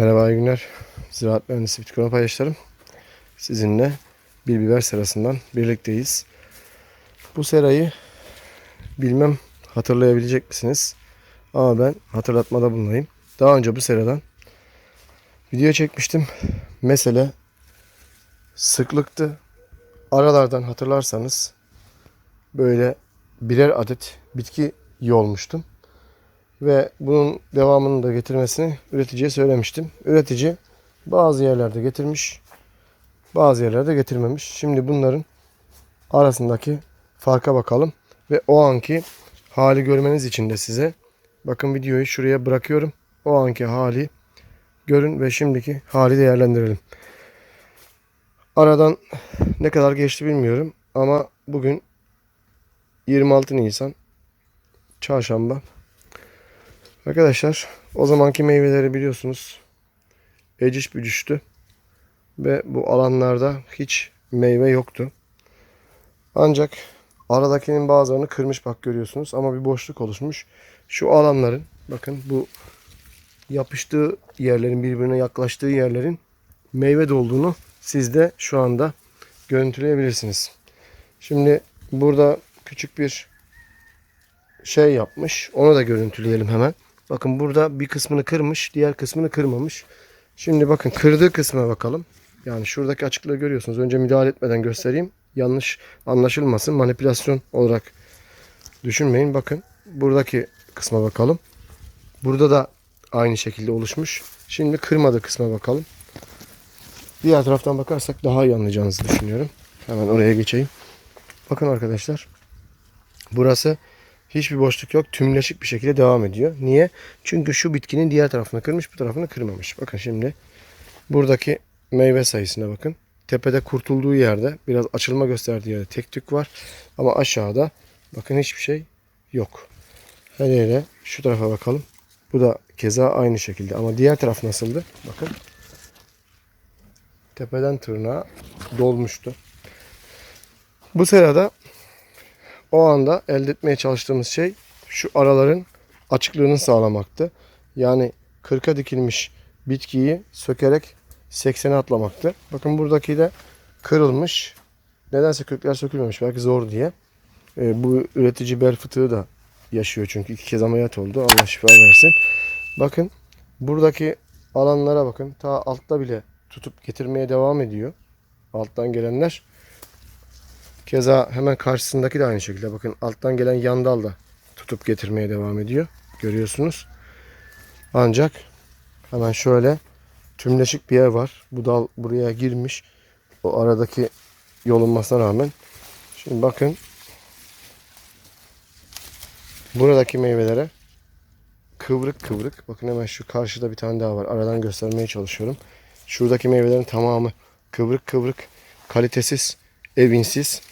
Merhaba iyi günler. Ziraat Mühendisi Bitcoin paylaşlarım. Sizinle bir biber serasından birlikteyiz. Bu serayı bilmem hatırlayabilecek misiniz? Ama ben hatırlatmada bulunayım. Daha önce bu seradan video çekmiştim. Mesele sıklıktı. Aralardan hatırlarsanız böyle birer adet bitki yolmuştum. Ve bunun devamını da getirmesini üreticiye söylemiştim. Üretici bazı yerlerde getirmiş, bazı yerlerde getirmemiş. Şimdi bunların arasındaki farka bakalım. Ve o anki hali görmeniz için de size bakın videoyu şuraya bırakıyorum. O anki hali görün ve şimdiki hali değerlendirelim. Aradan ne kadar geçti bilmiyorum ama bugün 26 Nisan Çarşamba. Arkadaşlar o zamanki meyveleri biliyorsunuz. Eciş bücüştü. Ve bu alanlarda hiç meyve yoktu. Ancak aradakinin bazılarını kırmış bak görüyorsunuz. Ama bir boşluk oluşmuş. Şu alanların bakın bu yapıştığı yerlerin birbirine yaklaştığı yerlerin meyve dolduğunu siz de şu anda görüntüleyebilirsiniz. Şimdi burada küçük bir şey yapmış. Onu da görüntüleyelim hemen. Bakın burada bir kısmını kırmış, diğer kısmını kırmamış. Şimdi bakın kırdığı kısma bakalım. Yani şuradaki açıklığı görüyorsunuz. Önce müdahale etmeden göstereyim. Yanlış anlaşılmasın. Manipülasyon olarak düşünmeyin. Bakın buradaki kısma bakalım. Burada da aynı şekilde oluşmuş. Şimdi kırmadığı kısma bakalım. Diğer taraftan bakarsak daha iyi anlayacağınızı düşünüyorum. Hemen oraya geçeyim. Bakın arkadaşlar. Burası hiçbir boşluk yok. Tümleşik bir şekilde devam ediyor. Niye? Çünkü şu bitkinin diğer tarafını kırmış, bu tarafını kırmamış. Bakın şimdi buradaki meyve sayısına bakın. Tepede kurtulduğu yerde, biraz açılma gösterdiği yerde tek tük var. Ama aşağıda bakın hiçbir şey yok. Hele hele şu tarafa bakalım. Bu da keza aynı şekilde. Ama diğer taraf nasıldı? Bakın. Tepeden tırnağa dolmuştu. Bu sırada o anda elde etmeye çalıştığımız şey şu araların açıklığını sağlamaktı. Yani 40'a dikilmiş bitkiyi sökerek 80'e atlamaktı. Bakın buradaki de kırılmış. Nedense kökler sökülmemiş. Belki zor diye. Ee, bu üretici bel fıtığı da yaşıyor çünkü iki kez ameliyat oldu. Allah şifa versin. Bakın buradaki alanlara bakın. Ta altta bile tutup getirmeye devam ediyor. Alttan gelenler. Keza hemen karşısındaki de aynı şekilde. Bakın alttan gelen yan dal da tutup getirmeye devam ediyor. Görüyorsunuz. Ancak hemen şöyle tümleşik bir yer var. Bu dal buraya girmiş. O aradaki yolunmasına rağmen. Şimdi bakın. Buradaki meyvelere kıvrık kıvrık. Bakın hemen şu karşıda bir tane daha var. Aradan göstermeye çalışıyorum. Şuradaki meyvelerin tamamı kıvrık kıvrık, kalitesiz, evinsiz.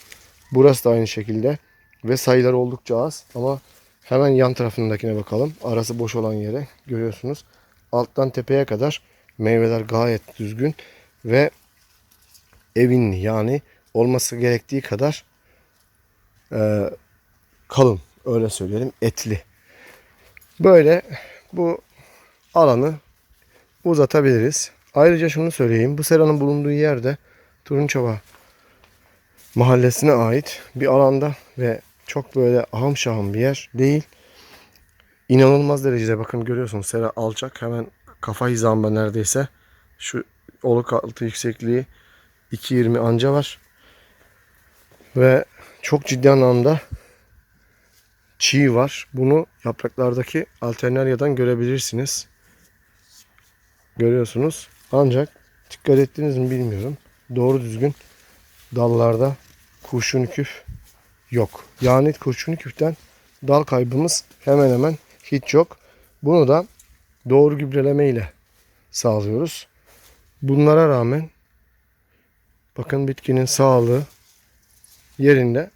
Burası da aynı şekilde. Ve sayıları oldukça az. Ama hemen yan tarafındakine bakalım. Arası boş olan yere görüyorsunuz. Alttan tepeye kadar meyveler gayet düzgün. Ve evinli yani olması gerektiği kadar e, kalın. Öyle söyleyelim. Etli. Böyle bu alanı uzatabiliriz. Ayrıca şunu söyleyeyim. Bu seranın bulunduğu yerde Turunçova mahallesine ait bir alanda ve çok böyle ahım şahım bir yer değil. İnanılmaz derecede bakın görüyorsunuz sera alçak hemen kafa hizamda neredeyse. Şu oluk altı yüksekliği 2.20 anca var. Ve çok ciddi anlamda çiğ var. Bunu yapraklardaki alternaryadan görebilirsiniz. Görüyorsunuz. Ancak dikkat ettiniz mi bilmiyorum. Doğru düzgün dallarda kurşun küf yok. Yani kurşun küften dal kaybımız hemen hemen hiç yok. Bunu da doğru gübreleme ile sağlıyoruz. Bunlara rağmen bakın bitkinin sağlığı yerinde.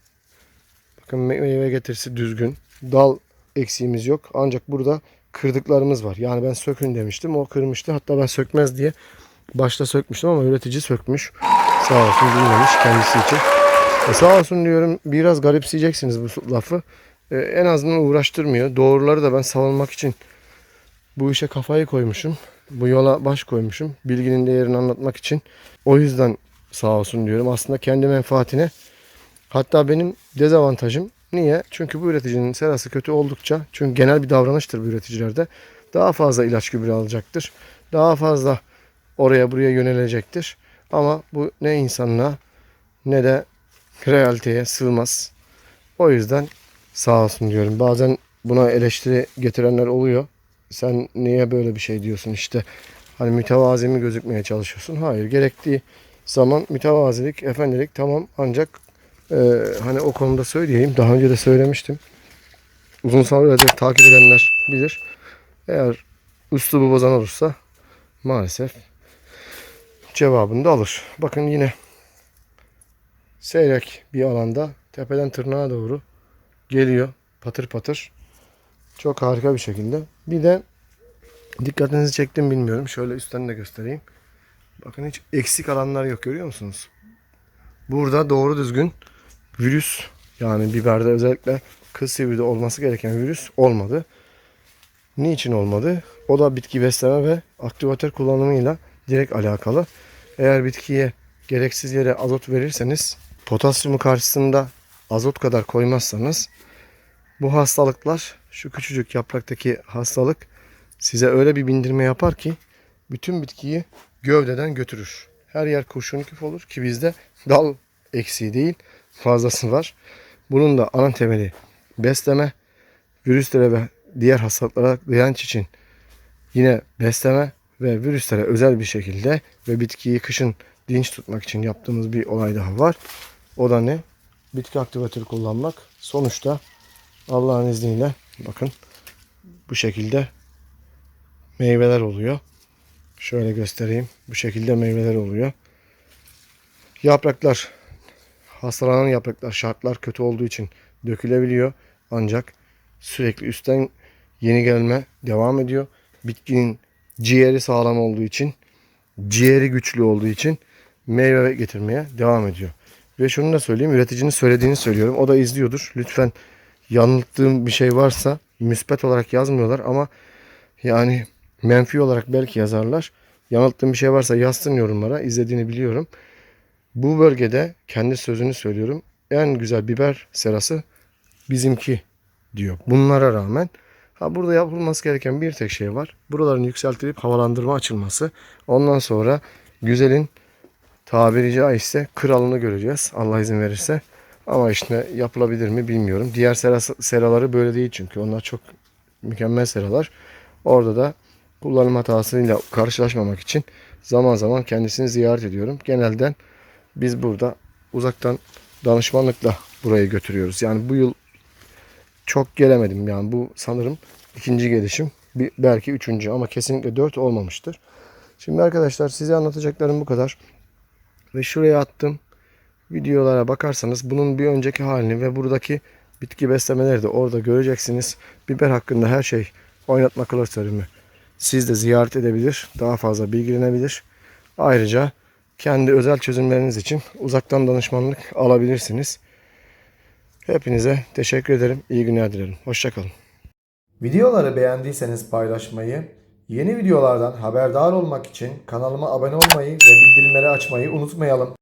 Bakın meyve getirisi düzgün. Dal eksiğimiz yok. Ancak burada kırdıklarımız var. Yani ben sökün demiştim. O kırmıştı. Hatta ben sökmez diye başta sökmüştüm ama üretici sökmüş. Sağ olsun bilmemiş kendisi için. E sağ olsun diyorum biraz garipseyeceksiniz bu lafı. E, en azından uğraştırmıyor. Doğruları da ben savunmak için bu işe kafayı koymuşum. bu yola baş koymuşum. Bilginin değerini anlatmak için. O yüzden sağ olsun diyorum. Aslında kendi menfaatine hatta benim dezavantajım niye? Çünkü bu üreticinin serası kötü oldukça çünkü genel bir davranıştır bu üreticilerde. Daha fazla ilaç gübre alacaktır. Daha fazla oraya buraya yönelecektir. Ama bu ne insanlığa ne de realiteye sığmaz. O yüzden sağ olsun diyorum. Bazen buna eleştiri getirenler oluyor. Sen niye böyle bir şey diyorsun işte. Hani mütevazi mi gözükmeye çalışıyorsun? Hayır. Gerektiği zaman mütevazilik, efendilik tamam ancak e, hani o konuda söyleyeyim. Daha önce de söylemiştim. Uzun süredir takip edenler bilir. Eğer üslubu bozan olursa maalesef cevabını da alır. Bakın yine seyrek bir alanda tepeden tırnağa doğru geliyor. Patır patır. Çok harika bir şekilde. Bir de dikkatinizi çektim bilmiyorum. Şöyle üstten de göstereyim. Bakın hiç eksik alanlar yok görüyor musunuz? Burada doğru düzgün virüs yani biberde özellikle kız sivride olması gereken virüs olmadı. Niçin olmadı? O da bitki besleme ve aktivatör kullanımıyla direkt alakalı. Eğer bitkiye gereksiz yere azot verirseniz potasyumu karşısında azot kadar koymazsanız bu hastalıklar şu küçücük yapraktaki hastalık size öyle bir bindirme yapar ki bütün bitkiyi gövdeden götürür. Her yer kurşun küp olur ki bizde dal eksiği değil fazlası var. Bunun da ana temeli besleme, virüslere ve diğer hastalıklara direnç için yine besleme ve virüslere özel bir şekilde ve bitkiyi kışın dinç tutmak için yaptığımız bir olay daha var. O da ne? Bitki aktivatörü kullanmak. Sonuçta Allah'ın izniyle bakın bu şekilde meyveler oluyor. Şöyle göstereyim. Bu şekilde meyveler oluyor. Yapraklar hastalanan yapraklar şartlar kötü olduğu için dökülebiliyor. Ancak sürekli üstten yeni gelme devam ediyor. Bitkinin ciğeri sağlam olduğu için, ciğeri güçlü olduğu için meyve getirmeye devam ediyor. Ve şunu da söyleyeyim, üreticinin söylediğini söylüyorum. O da izliyordur. Lütfen yanılttığım bir şey varsa müspet olarak yazmıyorlar ama yani menfi olarak belki yazarlar. Yanılttığım bir şey varsa yazsın yorumlara. İzlediğini biliyorum. Bu bölgede kendi sözünü söylüyorum. En güzel biber serası bizimki diyor. Bunlara rağmen ha burada yapılması gereken bir tek şey var. Buraların yükseltilip havalandırma açılması. Ondan sonra güzelin tabiri caizse kralını göreceğiz. Allah izin verirse. Ama işte yapılabilir mi bilmiyorum. Diğer serası, seraları böyle değil çünkü. Onlar çok mükemmel seralar. Orada da kullanım hatasıyla karşılaşmamak için zaman zaman kendisini ziyaret ediyorum. Genelden biz burada uzaktan danışmanlıkla burayı götürüyoruz. Yani bu yıl çok gelemedim. Yani bu sanırım ikinci gelişim. Bir, belki üçüncü ama kesinlikle dört olmamıştır. Şimdi arkadaşlar size anlatacaklarım bu kadar. Ve şuraya attım videolara bakarsanız bunun bir önceki halini ve buradaki bitki beslemeleri de orada göreceksiniz. Biber hakkında her şey oynatma klasörümü siz de ziyaret edebilir, daha fazla bilgilenebilir. Ayrıca kendi özel çözümleriniz için uzaktan danışmanlık alabilirsiniz. Hepinize teşekkür ederim. İyi günler dilerim. Hoşçakalın. Videoları beğendiyseniz paylaşmayı, yeni videolardan haberdar olmak için kanalıma abone olmayı ve bildirimleri açmayı unutmayalım.